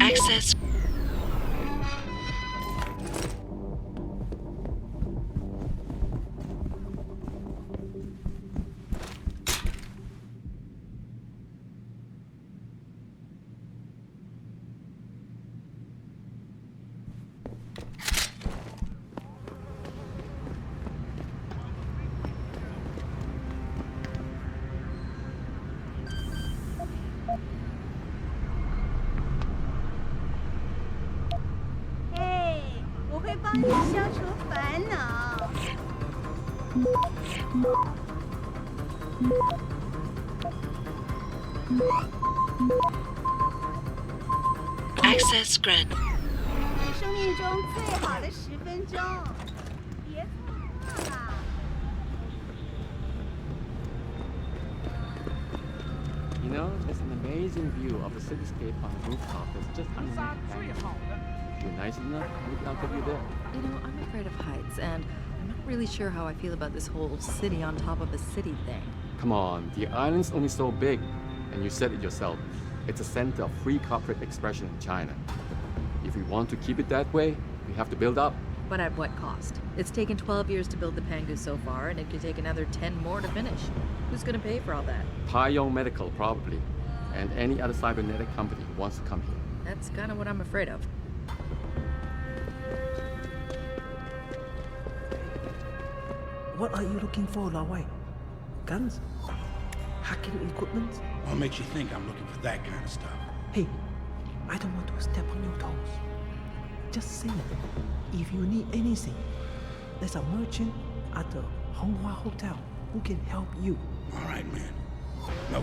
Access 帮你消除烦恼。 Access grant. 你生命中最好的十分钟，别错过了。 You know, there's an amazing view of the cityscape on the rooftop that's just underneath Hangar. If you're nice enough, maybe I'll get you there. You know, I'm afraid of heights, and I'm not really sure how I feel about this whole city on top of a city thing. Come on, the island's only so big, and you said it yourself. It's a center of free corporate expression in China. If we want to keep it that way, we have to build up. But at what cost? It's taken 12 years to build the Pangu so far, and it could take another 10 more to finish. Who's gonna pay for all that? Pyong Medical, probably, and any other cybernetic company who wants to come here. That's kind of what I'm afraid of. What are you looking for, Lao Wei? Guns? Hacking equipment? What makes you think I'm looking for that kind of stuff? Hey, I don't want to step on your toes. Just say it. If you need anything, there's a merchant at the Honghua Hotel who can help you. All right, man. No.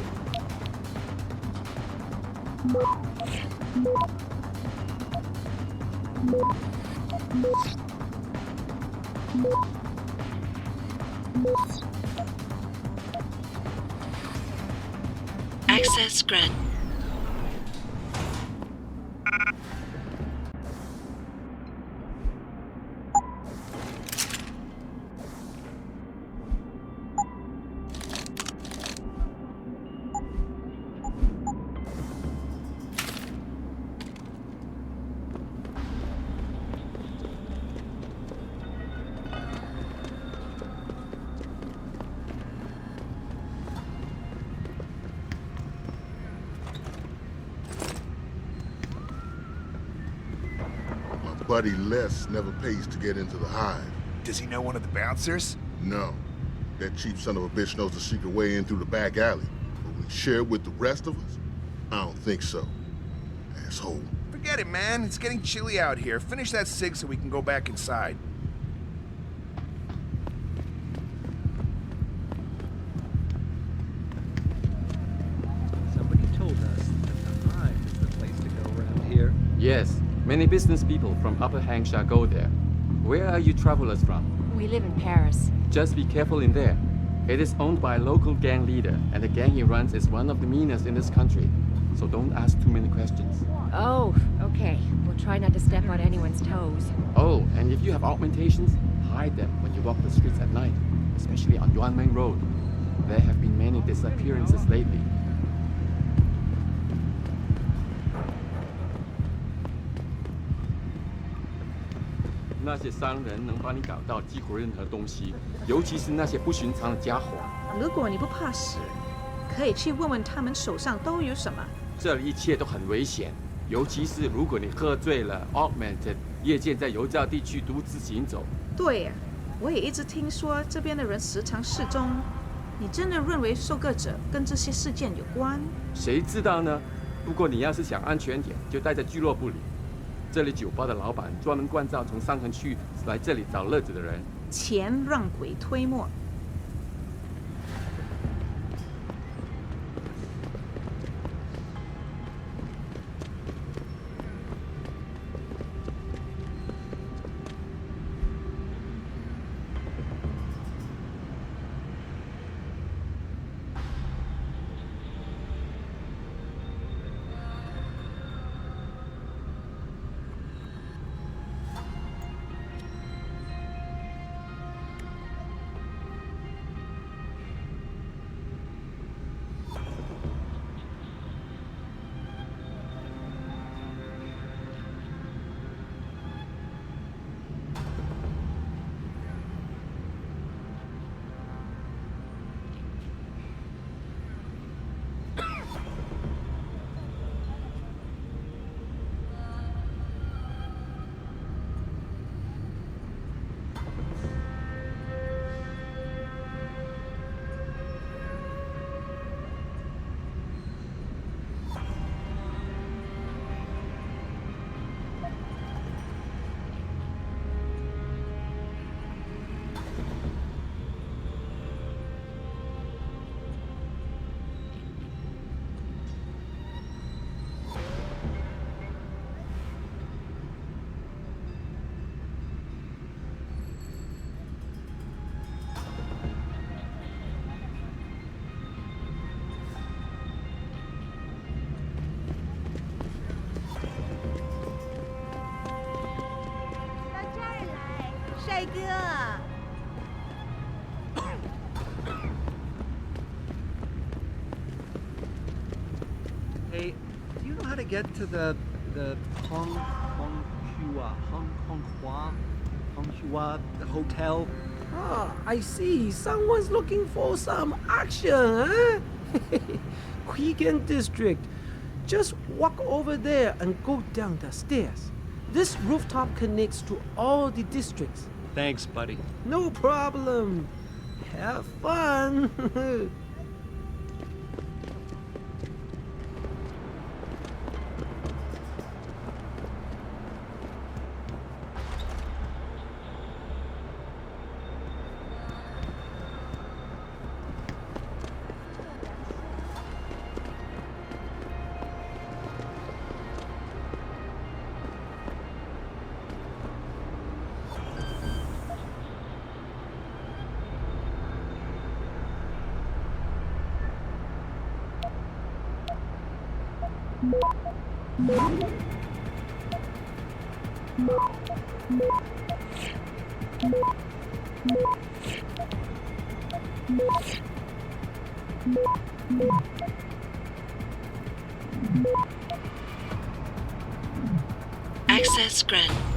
buddy Les never pays to get into the hive. Does he know one of the bouncers? No. That cheap son of a bitch knows the secret way in through the back alley. But we share it with the rest of us? I don't think so. Asshole. Forget it, man. It's getting chilly out here. Finish that cig so we can go back inside. Somebody told us that the Hive is the place to go around here. Yes, many business people from Upper Hangsha go there. Where are you travelers from? We live in Paris. Just be careful in there. It is owned by a local gang leader, and the gang he runs is one of the meanest in this country. So don't ask too many questions. Oh, okay. We'll try not to step on anyone's toes. Oh, and if you have augmentations, hide them when you walk the streets at night, especially on Yuanmeng Road. There have been many disappearances lately. 那些商人能帮你搞到几乎任何东西，尤其是那些不寻常的家伙。如果你不怕死，可以去问问他们手上都有什么。这一切都很危险，尤其是如果你喝醉了，augmented 夜间在油教地区独自行走。对呀，我也一直听说这边的人时常失踪。你真的认为受害者跟这些事件有关？谁知道呢？不过你要是想安全点，就待在俱乐部里。这里酒吧的老板专门关照从上城区来这里找乐子的人，钱让鬼推磨。Get to the the Hong Hong Hua Hong Hong Hua Hong Hua hotel? Ah, I see. Someone's looking for some action, huh? Quigan District. Just walk over there and go down the stairs. This rooftop connects to all the districts. Thanks, buddy. No problem. Have fun. Access granted.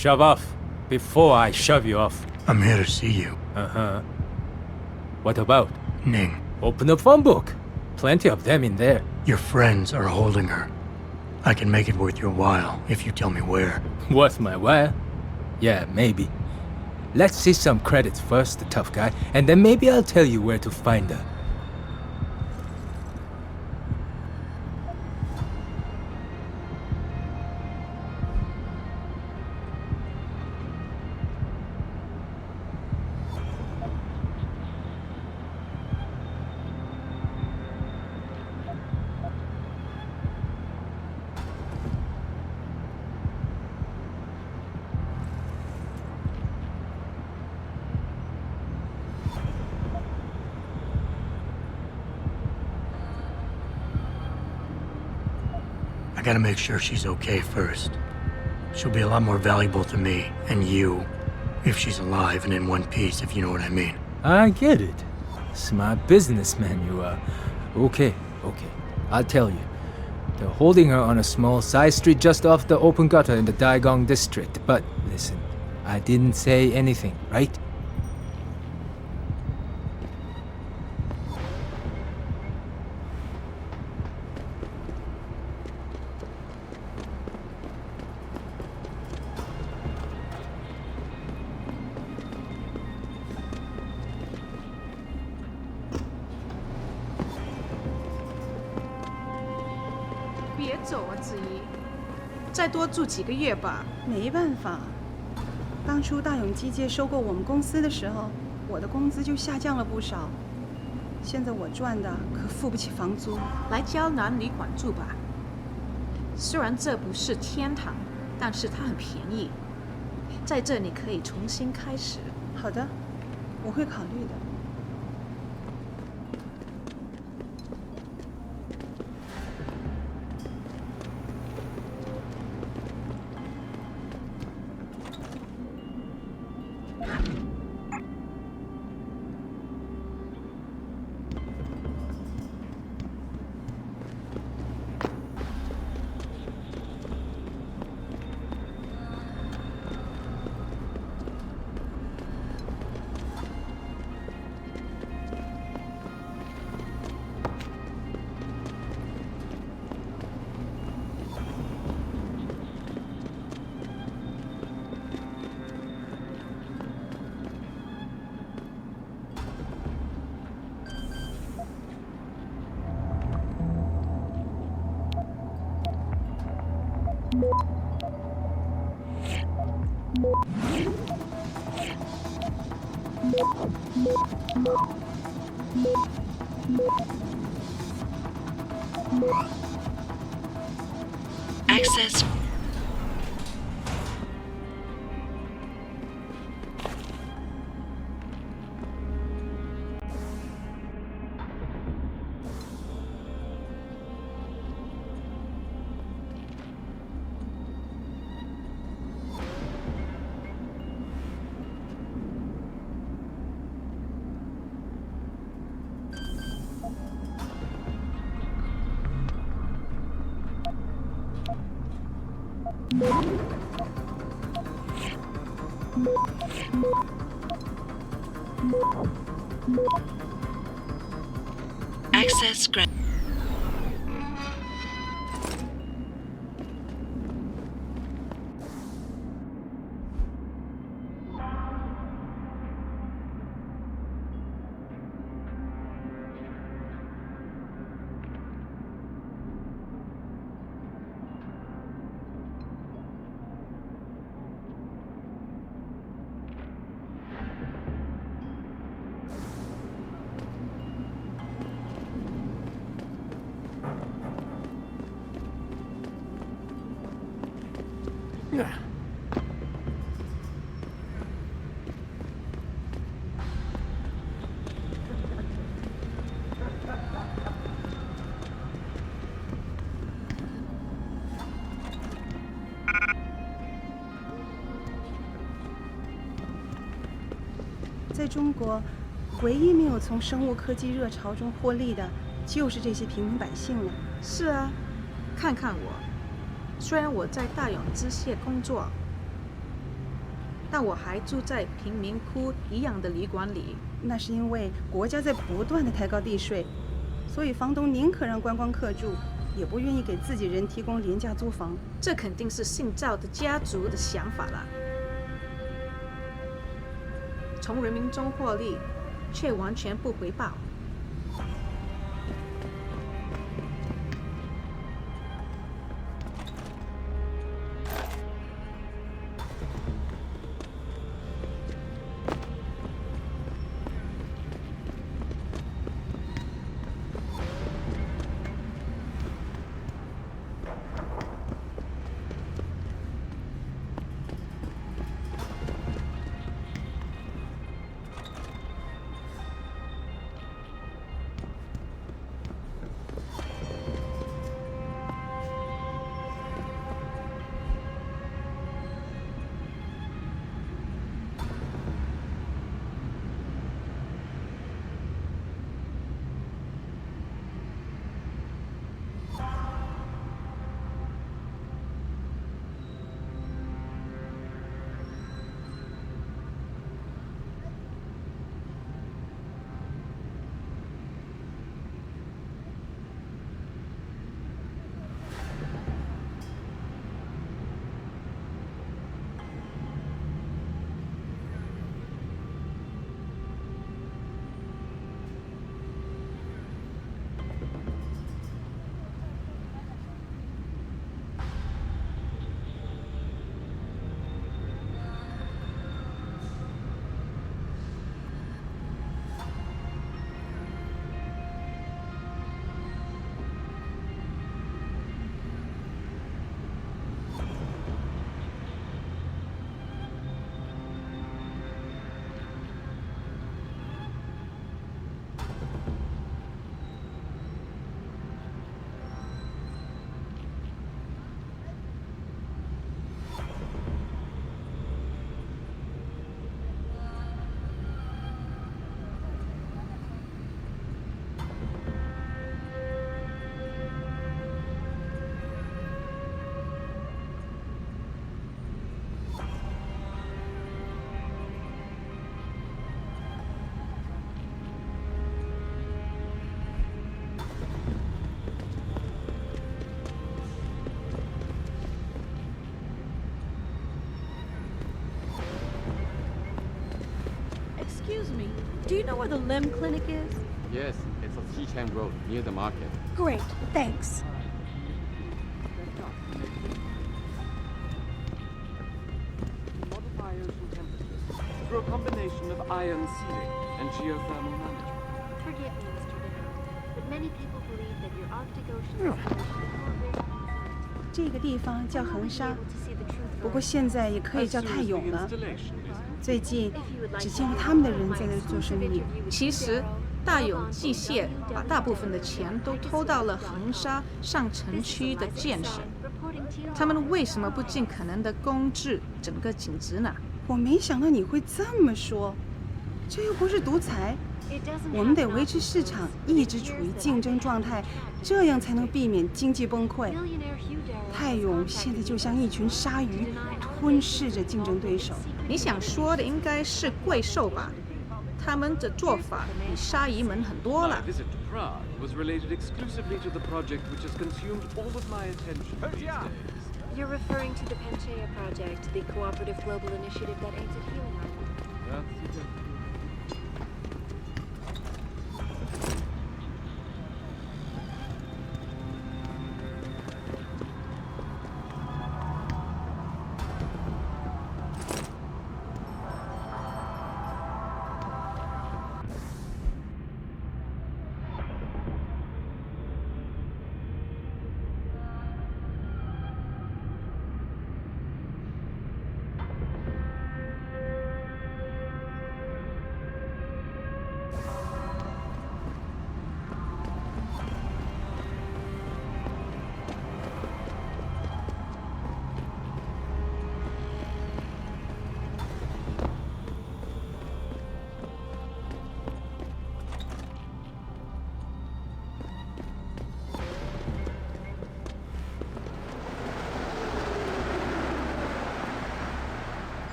Shove off before I shove you off. I'm here to see you. Uh huh. What about? Ning, Open the phone book. Plenty of them in there. your friends are holding her. I can make it worth your while if you tell me where. Worth my while? Yeah, maybe. Let's see some credits first, the tough guy, and then maybe I'll tell you where to find her. Gotta make sure she's okay first. She'll be a lot more valuable to me and you if she's alive and in one piece, if you know what I mean. I get it. Smart businessman you are. Okay, okay. I'll tell you. They're holding her on a small side street just off the open gutter in the Daigong district. But listen, I didn't say anything, right? “子怡，再多住几个月吧。没办法，当初大永机械收购我们公司的时候，我的工资就下降了不少。现在我赚的可付不起房租。来胶南旅馆住吧。虽然这不是天堂，但是它很便宜，在这里可以重新开始。好的，我会考虑的。Access granted. 中国，唯一没有从生物科技热潮中获利的，就是这些平民百姓了。是啊，看看我，虽然我在大永机械工作，但我还住在贫民窟一样的旅馆里。那是因为国家在不断的抬高地税，所以房东宁可让观光客住，也不愿意给自己人提供廉价租房。这肯定是姓赵的家族的想法了。从人民中获利，却完全不回报。where the limb clinic is? Yes, it's on Xichang Road, near the market. Great, thanks. Modify ocean temperatures through a combination of ion seeding and geothermal management. Forgive me, Mr. Bennett, but many people believe that your Arctic Ocean installation is already 这个地方叫恒沙， able to see the truth 不过现在也可以 As 叫 soon 太 as the 永了。 最近只见过他们的人在这做生意。其实，大永机械把大部分的钱都偷到了恒沙上城区的建设。他们为什么不尽可能的公治整个景值呢？我没想到你会这么说，这又不是独裁，我们得维持市场一直处于竞争状态，这样才能避免经济崩溃。泰永现在就像一群鲨鱼，吞噬着竞争对手。你想说的应该是怪兽吧？他们的做法比鲨鱼们很多了。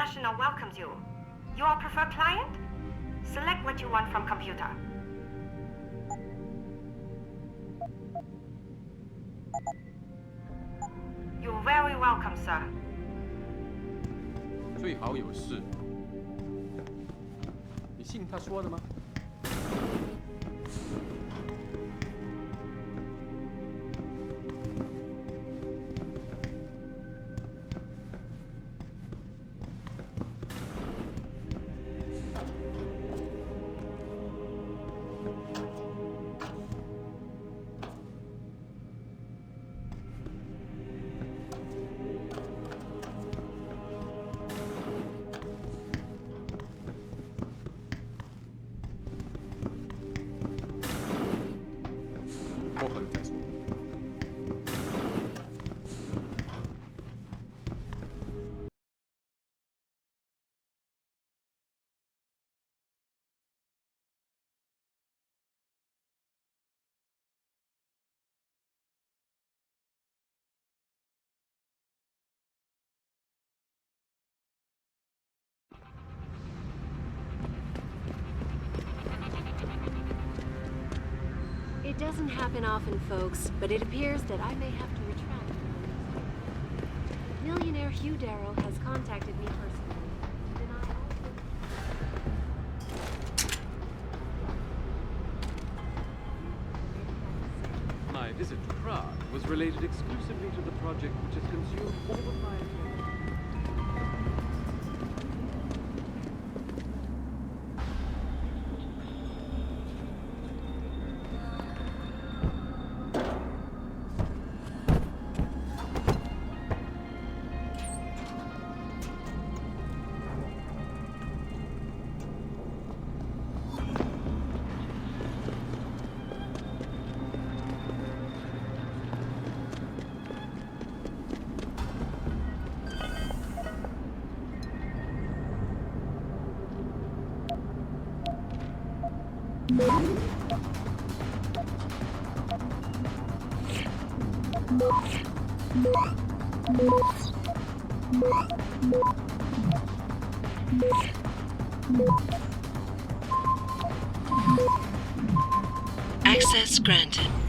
International welcomes you. You are preferred client? Select what you want from computer. You're very welcome, sir. 最好有事。你信他说的吗？ Doesn't happen often, folks, but it appears that I may have to retract. Millionaire Hugh Darrow has contacted me personally My visit to Prague was related exclusively to the project which has consumed all of my Access granted.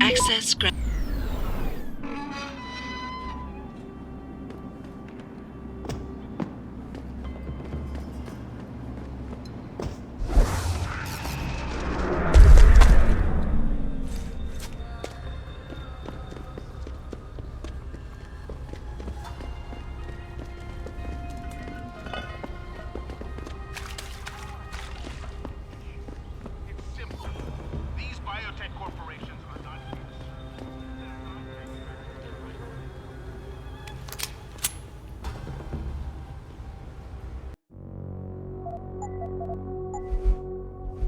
Access granted.